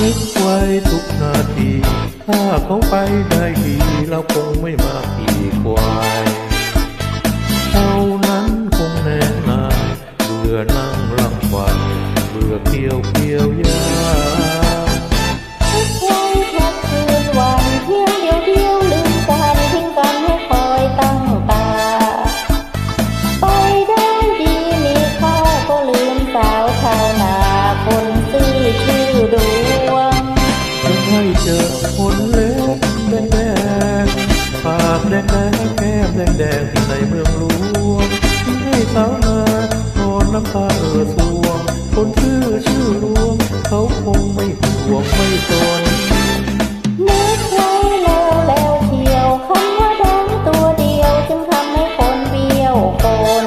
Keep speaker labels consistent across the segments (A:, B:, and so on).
A: นึกไว้ทุกนาที ถ้าเขาไปได้ดีเราคงไม่มาขี่ควายเท่านั้นคงแน่นายเบื่อนั่งรำวันเบื่อเกี่ยวเกี่ยวยา
B: ทุกวันทุกคืนวันเที่ยวเดียวเดียวลืมกันทิ้งกันให้คอยตั้งตาไปได้ดีมีข้าก็ลืมสาวชาวนาคนซื่อชื่อดวง
A: จะให้ เจอคนเล็กแดงแดงปากแดงแดงแก้มแดงแดงที่ในเมืองหลวงให้สาวนานอนน้ำตาเอ่อสวง คนชื่อชื่อรวง เขาคงไม่ห่วงไม่สน
B: นึกไว้แล้วแล้วเที่ยวคำว่าดังตัวเดียวจึงทำให้คนเบี้ยวคน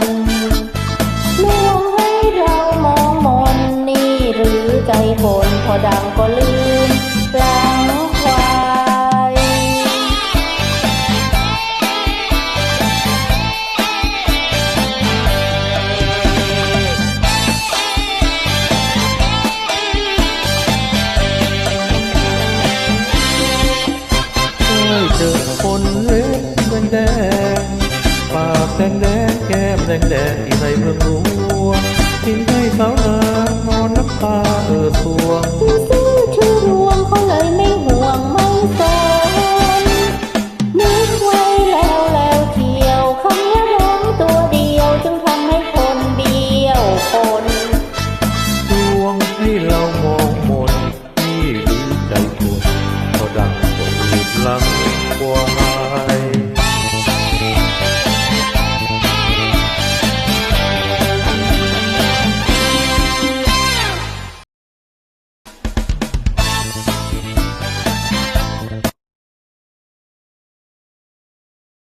B: ลวงให้เรามองมนนี่หรือใจคนพอดังก็ลืมหลัง
A: มแดงแดงที่ใส่เมืองหลวงทิ้งให้สาวนานอนน้ำตา